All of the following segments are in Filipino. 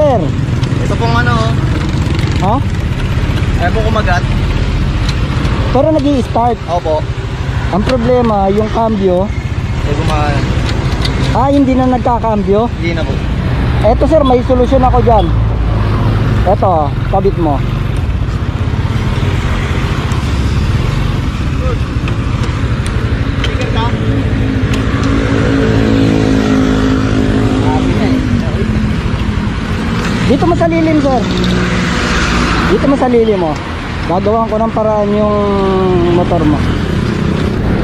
sir. Ito pong ano, Ha? ayaw po kumagat. Pero nag start Opo. Ang problema, yung cambio, Ayaw kumagat. ah, hindi na nagkakambyo. Hindi na po. Eto sir, may solusyon ako dyan. Eto, kabit mo. Dito mo sa lilim sir. Dito mo sa lilim mo. Gagawan ko ng paraan yung motor mo.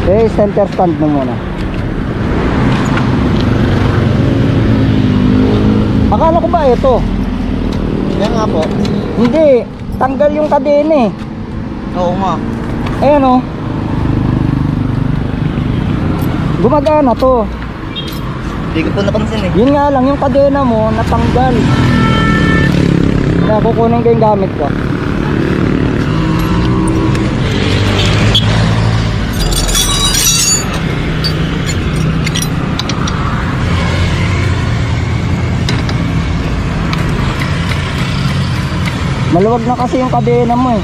Eh, center stand mo muna. Akala ko ba ito? Yan nga po. Hindi, tanggal yung kadena eh. Oo nga. Ayan o. Gumagana to. Hindi ko po napansin eh. Yun nga lang, yung kadena mo natanggal. Kaya kukunin ko yung gamit ko. Maluwag na kasi yung kadena mo eh.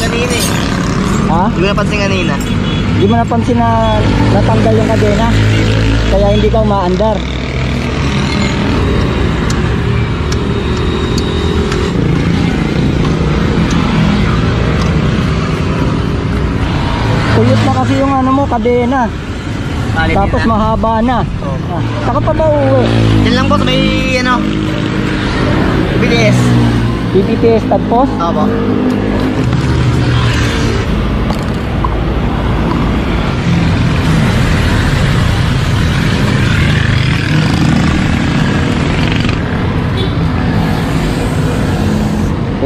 Kanina eh. Ha? Hindi ko napansin kanina. Hindi mo napansin na natanggal yung kadena. Kaya hindi ka umaandar. Tuyot na kasi yung ano mo, kadena. Malit Tapos na. mahaba na. Oo. Ah, saka pa ba uwi? Yan lang po sa may ano. BDS. BBTS tagpos? Opo.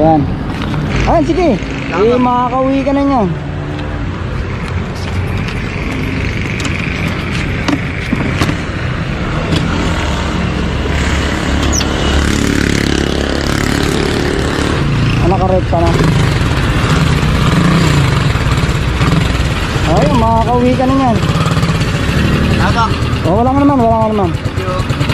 Yan. Ayan, sige. Eh, makakauwi ka na niyan. Ah, nakarekta na. Ayun, makakauwi ka na niyan. Tama. Oh, wala nga naman, wala nga naman. Thank you.